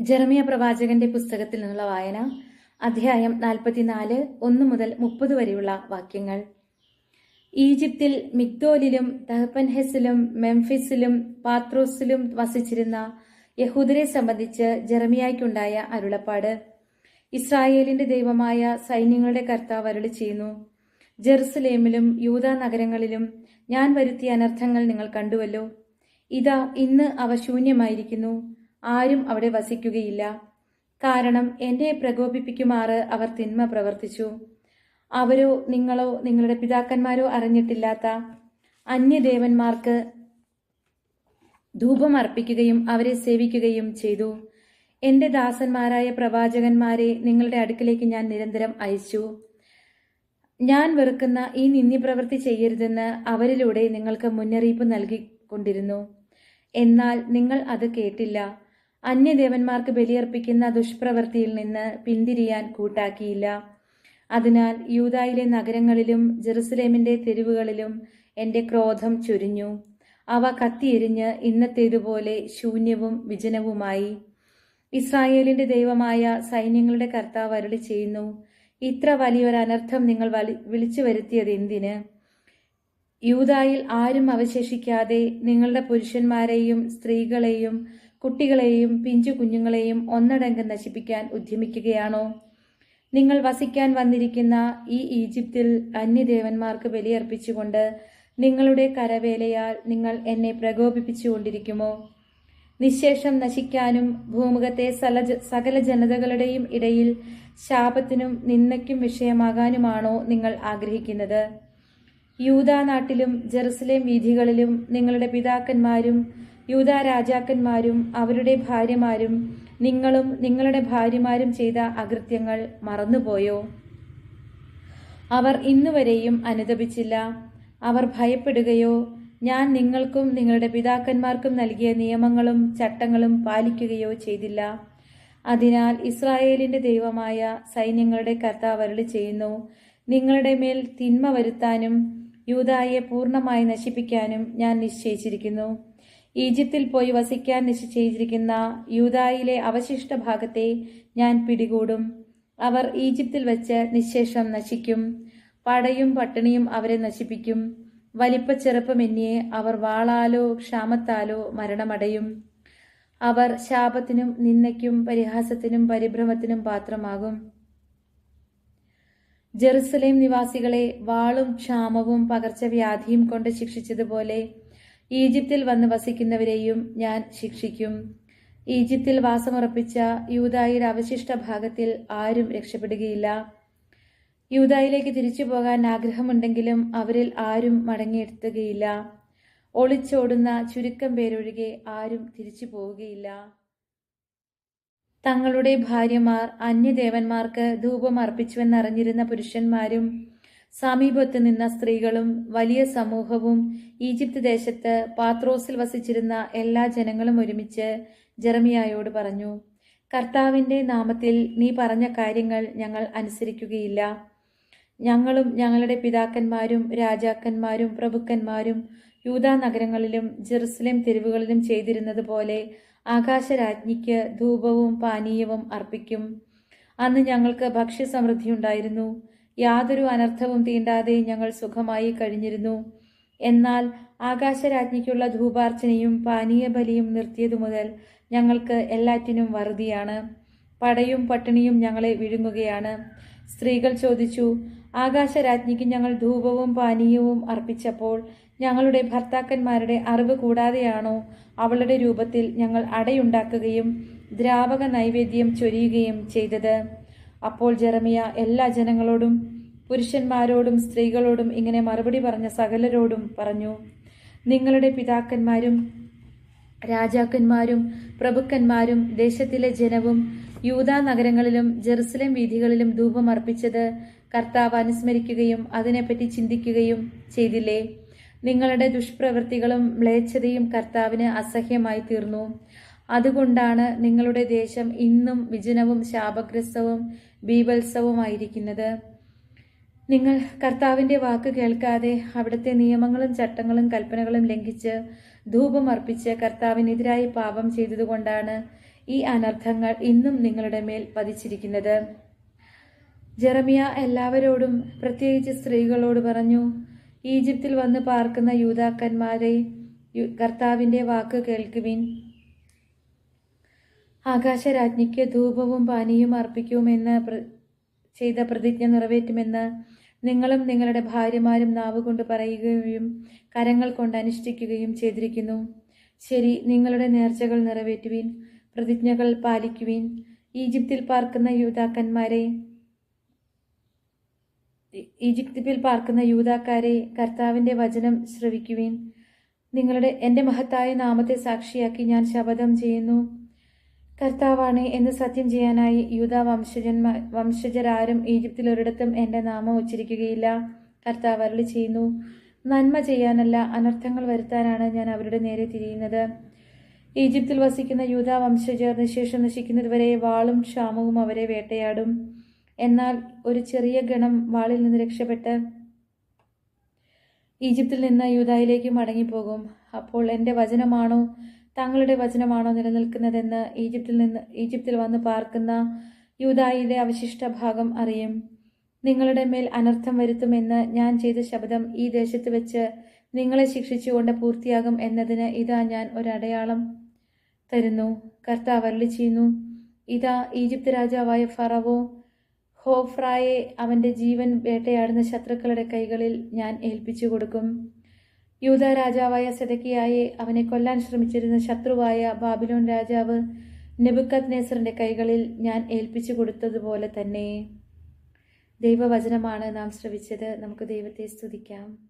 ജെറമിയ പ്രവാചകന്റെ പുസ്തകത്തിൽ നിന്നുള്ള വായന അധ്യായം നാൽപ്പത്തിനാല് ഒന്ന് മുതൽ മുപ്പത് വരെയുള്ള വാക്യങ്ങൾ. ഈജിപ്തിൽ മിഗ്ദോലിലും തഹപ്പൻഹെസിലും മെംഫിസിലും പാത്രോസിലും വസിച്ചിരുന്ന യഹൂദരെ സംബന്ധിച്ച് ജെറമിയായ്ക്കുണ്ടായ അരുളപ്പാട്. ഇസ്രായേലിന്റെ ദൈവമായ സൈന്യങ്ങളുടെ കർത്താവ് അരുളി ചെയ്യുന്നു ജെറുസലേമിലും യൂത നഗരങ്ങളിലും ഞാൻ വരുത്തിയ അനർത്ഥങ്ങൾ നിങ്ങൾ കണ്ടുവല്ലോ. ഇതാ ഇന്ന് അവ ശൂന്യമായിരിക്കുന്നു. ആരും അവിടെ വസിക്കുകയില്ല. കാരണം എന്നെ പ്രകോപിപ്പിക്കുമാറ് അവർ തിന്മ പ്രവർത്തിച്ചു. അവരോ നിങ്ങളോ നിങ്ങളുടെ പിതാക്കന്മാരോ അറിഞ്ഞിട്ടില്ലാത്ത അന്യദേവന്മാർക്ക് ധൂപം അർപ്പിക്കുകയും അവരെ സേവിക്കുകയും ചെയ്തു. എന്റെ ദാസന്മാരായ പ്രവാചകന്മാരെ നിങ്ങളുടെ അടുക്കിലേക്ക് ഞാൻ നിരന്തരം അയച്ചു. ഞാൻ വെറുക്കുന്ന ഈ നിന്ദ്യപ്രവൃത്തി ചെയ്യരുതെന്ന് അവരിലൂടെ നിങ്ങൾക്ക് മുന്നറിയിപ്പ് നൽകിക്കൊണ്ടിരുന്നു. എന്നാൽ നിങ്ങൾ അത് കേട്ടില്ല. അന്യദേവന്മാർക്ക് ബലിയർപ്പിക്കുന്ന ദുഷ്പ്രവൃത്തിയിൽ നിന്ന് പിന്തിരിയാൻ കൂട്ടാക്കിയില്ല. അതിനാൽ യൂതായിലെ നഗരങ്ങളിലും ജെറുസലേമിന്റെ തെരുവുകളിലും എന്റെ ക്രോധം ചൊരിഞ്ഞു. അവ കത്തിയെരിഞ്ഞ് ഇന്നത്തേതുപോലെ ശൂന്യവും വിജനവുമായി. ഇസ്രായേലിന്റെ ദൈവമായ സൈന്യങ്ങളുടെ കർത്താവ് അരുളി ചെയ്യുന്നു ഇത്ര വലിയൊരു അനർത്ഥം നിങ്ങൾ വിളിച്ചു വരുത്തിയത് എന്തിന്? യൂതായിൽ ആരും അവശേഷിക്കാതെ നിങ്ങളുടെ പുരുഷന്മാരെയും സ്ത്രീകളെയും കുട്ടികളെയും പിഞ്ചു കുഞ്ഞുങ്ങളെയും ഒന്നടങ്കം നശിപ്പിക്കാൻ ഉദ്യമിക്കുകയാണോ? നിങ്ങൾ വസിക്കാൻ വന്നിരിക്കുന്ന ഈ ഈജിപ്തിൽ അന്യദേവന്മാർക്ക് ബലിയർപ്പിച്ചുകൊണ്ട് നിങ്ങളുടെ കരവേലയാൽ നിങ്ങൾ എന്നെ പ്രകോപിപ്പിച്ചുകൊണ്ടിരിക്കുമോ? നിശേഷം നശിക്കാനും ഭൂമുഖത്തെ സകല ജനതകളുടെയും ഇടയിൽ ശാപത്തിനും നിന്ദയ്ക്കും വിഷയമാകാനുമാണോ നിങ്ങൾ ആഗ്രഹിക്കുന്നത്? യൂതാ നാട്ടിലും ജെറുസലേം വീഥികളിലും നിങ്ങളുടെ പിതാക്കന്മാരും യൂത രാജാക്കന്മാരും അവരുടെ ഭാര്യമാരും നിങ്ങളും നിങ്ങളുടെ ഭാര്യമാരും ചെയ്ത അകൃത്യങ്ങൾ മറന്നുപോയോ? അവർ ഇന്നുവരെയും അനുദപിച്ചില്ല. അവർ ഭയപ്പെടുകയോ ഞാൻ നിങ്ങൾക്കും നിങ്ങളുടെ പിതാക്കന്മാർക്കും നൽകിയ നിയമങ്ങളും ചട്ടങ്ങളും പാലിക്കുകയോ ചെയ്തില്ല. അതിനാൽ ഇസ്രായേലിന്റെ ദൈവമായ സൈന്യങ്ങളുടെ കർത്താവ് അരുളി ചെയ്യുന്നു നിങ്ങളുടെ മേൽ തിന്മ വരുത്താനും യൂതായെ പൂർണമായി നശിപ്പിക്കാനും ഞാൻ നിശ്ചയിച്ചിരിക്കുന്നു. ഈജിപ്തിൽ പോയി വസിക്കാൻ നിശ്ചയിച്ചിരിക്കുന്ന യൂതായിലെ അവശിഷ്ട ഭാഗത്തെ ഞാൻ പിടികൂടും. അവർ ഈജിപ്തിൽ വെച്ച് നിശേഷം നശിക്കും. പടയും പട്ടിണിയും അവരെ നശിപ്പിക്കും. വലിപ്പ വലിപ്പച്ചെറുപ്പമെന്നിയെ അവർ വാളാലോ ക്ഷാമത്താലോ മരണമടയും. അവർ ശാപത്തിനും നിന്ദയ്ക്കും പരിഹാസത്തിനും പരിഭ്രമത്തിനും പാത്രമാകും. ജെറുസലേം നിവാസികളെ വാളും ക്ഷാമവും പകർച്ചവ്യാധിയും കൊണ്ട് ശിക്ഷിച്ചതുപോലെ ഈജിപ്തിൽ വന്ന് വസിക്കുന്നവരെയും ഞാൻ ശിക്ഷിക്കും. ഈജിപ്തിൽ വാസമുറപ്പിച്ച യൂതായിയുടെ അവശിഷ്ട ഭാഗത്തിൽ ആരും രക്ഷപ്പെടുകയില്ല. യൂതായിലേക്ക് തിരിച്ചു പോകാൻ ആഗ്രഹമുണ്ടെങ്കിലും അവരിൽ ആരും മടങ്ങിയെത്തുകയില്ല. ഒളിച്ചോടുന്ന ചുരുക്കം പേരൊഴികെ ആരും തിരിച്ചു പോവുകയില്ല. തങ്ങളുടെ ഭാര്യമാർ അന്യദേവന്മാർക്ക് ധൂപം അർപ്പിച്ചുവെന്നറിഞ്ഞിരുന്ന പുരുഷന്മാരും സമീപത്ത് നിന്ന സ്ത്രീകളും വലിയ സമൂഹവും ഈജിപ്ത് ദേശത്ത് പാത്രോസിൽ വസിച്ചിരുന്ന എല്ലാ ജനങ്ങളും ഒരുമിച്ച് ജെറമിയായോട് പറഞ്ഞു കർത്താവിന്റെ നാമത്തിൽ നീ പറഞ്ഞ കാര്യങ്ങൾ ഞങ്ങൾ അനുസരിക്കുകയില്ല. ഞങ്ങളും ഞങ്ങളുടെ പിതാക്കന്മാരും രാജാക്കന്മാരും പ്രഭുക്കന്മാരും യൂതാ നഗരങ്ങളിലും ജെറുസലേം തെരുവുകളിലും ചെയ്തിരുന്നത് പോലെ ആകാശരാജ്ഞിക്ക് ധൂപവും പാനീയവും അർപ്പിക്കും. അന്ന് ഞങ്ങൾക്ക് ഭക്ഷ്യസമൃദ്ധിയുണ്ടായിരുന്നു യാതൊരു അനർത്ഥവും തീണ്ടാതെ ഞങ്ങൾ സുഖമായി കഴിഞ്ഞിരുന്നു. എന്നാൽ ആകാശരാജ്ഞിക്കുള്ള ധൂപാർച്ചനയും പാനീയബലിയും നിർത്തിയതു മുതൽ ഞങ്ങൾക്ക് എല്ലാറ്റിനും വറുതിയാണ്. പടയും പട്ടിണിയും ഞങ്ങളെ വിഴുങ്ങുകയാണ്. സ്ത്രീകൾ ചോദിച്ചു ആകാശരാജ്ഞിക്ക് ഞങ്ങൾ ധൂപവും പാനീയവും അർപ്പിച്ചപ്പോൾ ഞങ്ങളുടെ ഭർത്താക്കന്മാരുടെ അറിവ് കൂടാതെയാണോ അവളുടെ രൂപത്തിൽ ഞങ്ങൾ അടയുണ്ടാക്കുകയും ദ്രാവക നൈവേദ്യം ചൊരിയുകയും ചെയ്തത്? അപ്പോൾ ജെറമിയ എല്ലാ ജനങ്ങളോടും പുരുഷന്മാരോടും സ്ത്രീകളോടും ഇങ്ങനെ മറുപടി പറഞ്ഞ സകലരോടും പറഞ്ഞു നിങ്ങളുടെ പിതാക്കന്മാരും രാജാക്കന്മാരും പ്രഭുക്കന്മാരും ദേശത്തിലെ ജനവും യൂതാ നഗരങ്ങളിലും ജെറുസലേം വീഥികളിലും ധൂപം അർപ്പിച്ചത് കർത്താവ് അനുസ്മരിക്കുകയും അതിനെപ്പറ്റി ചിന്തിക്കുകയും ചെയ്തില്ലേ? നിങ്ങളുടെ ദുഷ്പ്രവൃത്തികളും മ്ലേച്ഛതയും കർത്താവിന് അസഹ്യമായി തീർന്നു. അതുകൊണ്ടാണ് നിങ്ങളുടെ ദേശം ഇന്നും വിജനവും ശാപഗ്രസ്തവും ബീഭത്സവുമായിരിക്കുന്നത്. നിങ്ങൾ കർത്താവിന്റെ വാക്ക് കേൾക്കാതെ അവിടുത്തെ നിയമങ്ങളും ചട്ടങ്ങളും കൽപ്പനകളും ലംഘിച്ച് ധൂപം അർപ്പിച്ച് കർത്താവിനെതിരായി പാപം ചെയ്തതുകൊണ്ടാണ് ഈ അനർത്ഥങ്ങൾ ഇന്നും നിങ്ങളുടെ മേൽ പതിച്ചിരിക്കുന്നത്. ജെറമിയ എല്ലാവരോടും പ്രത്യേകിച്ച് സ്ത്രീകളോട് പറഞ്ഞു ഈജിപ്തിൽ വന്ന് പാർക്കുന്ന യൂതാക്കന്മാരെ കർത്താവിന്റെ വാക്ക് കേൾക്കുവിൻ. ആകാശരാജ്ഞിക്ക് ധൂപവും പാനീയും അർപ്പിക്കുമെന്ന് ചെയ്ത പ്രതിജ്ഞ നിറവേറ്റുമെന്ന് നിങ്ങളും നിങ്ങളുടെ ഭാര്യമാരും നാവ് കൊണ്ട് പറയുകയും കരങ്ങൾ കൊണ്ട് അനുഷ്ഠിക്കുകയും ചെയ്തിരിക്കുന്നു. ശരി നിങ്ങളുടെ നേർച്ചകൾ നിറവേറ്റുവീൻ പ്രതിജ്ഞകൾ പാലിക്കുവീൻ. ഈജിപ്തിൽ പാർക്കുന്ന യൂതാക്കന്മാരെ ഈജിപ്തിൽ പാർക്കുന്ന യൂതാക്കാരെ കർത്താവിന്റെ വചനം ശ്രവിക്കുവീൻ. നിങ്ങളുടെ എന്റെ മഹത്തായ നാമത്തെ സാക്ഷിയാക്കി ഞാൻ ശപഥം ചെയ്യുന്നു. കർത്താവാണ് എന്ന് സത്യം ചെയ്യാനായി യൂത വംശജന്മാ വംശജരാരും ഈജിപ്തിൽ ഒരിടത്തും എന്റെ നാമം ഉച്ചരിക്കുകയില്ല. കർത്താവ് അരളി ചെയ്യുന്നു നന്മ ചെയ്യാനല്ല അനർത്ഥങ്ങൾ വരുത്താനാണ് ഞാൻ അവരുടെ നേരെ തിരിയുന്നത്. ഈജിപ്തിൽ വസിക്കുന്ന യൂത വംശജർ നിശേഷം നശിക്കുന്നതുവരെ വാളും ക്ഷാമവും അവരെ വേട്ടയാടും. എന്നാൽ ഒരു ചെറിയ ഗണം വാളിൽ നിന്ന് രക്ഷപ്പെട്ട് ഈജിപ്തിൽ നിന്ന് യൂതായിലേക്ക് മടങ്ങിപ്പോകും. അപ്പോൾ എന്റെ വചനമാണോ? തങ്ങളുടെ വചനമാണോ നിലനിൽക്കുന്നതെന്ന് ഈജിപ്തിൽ നിന്ന് ഈജിപ്തിൽ വന്ന് പാർക്കുന്ന യൂതായിയുടെ അവശിഷ്ട ഭാഗം അറിയും. നിങ്ങളുടെ മേൽ അനർത്ഥം വരുത്തുമെന്ന് ഞാൻ ചെയ്ത ശബ്ദം ഈ ദേശത്ത് വെച്ച് നിങ്ങളെ ശിക്ഷിച്ചുകൊണ്ട് പൂർത്തിയാകും എന്നതിന് ഇതാ ഞാൻ ഒരടയാളം തരുന്നു. കർത്താവ് അരളി ചെയ്യുന്നു ഇതാ ഈജിപ്ത് രാജാവായ ഫറവോ ഹോഫ്രായെ അവന്റെ ജീവൻ വേട്ടയാടുന്ന ശത്രുക്കളുടെ കൈകളിൽ ഞാൻ ഏൽപ്പിച്ചു കൊടുക്കും യൂത രാജാവായ സെതക്കിയായെ അവനെ കൊല്ലാൻ ശ്രമിച്ചിരുന്ന ശത്രുവായ ബാബിലോൺ രാജാവ് നെബുക്കത് നെസറിന്റെ കൈകളിൽ ഞാൻ ഏൽപ്പിച്ചു കൊടുത്തതുപോലെ തന്നെ. ദൈവവചനമാണ് നാം ശ്രവിച്ചത്. നമുക്ക് ദൈവത്തെ സ്തുതിക്കാം.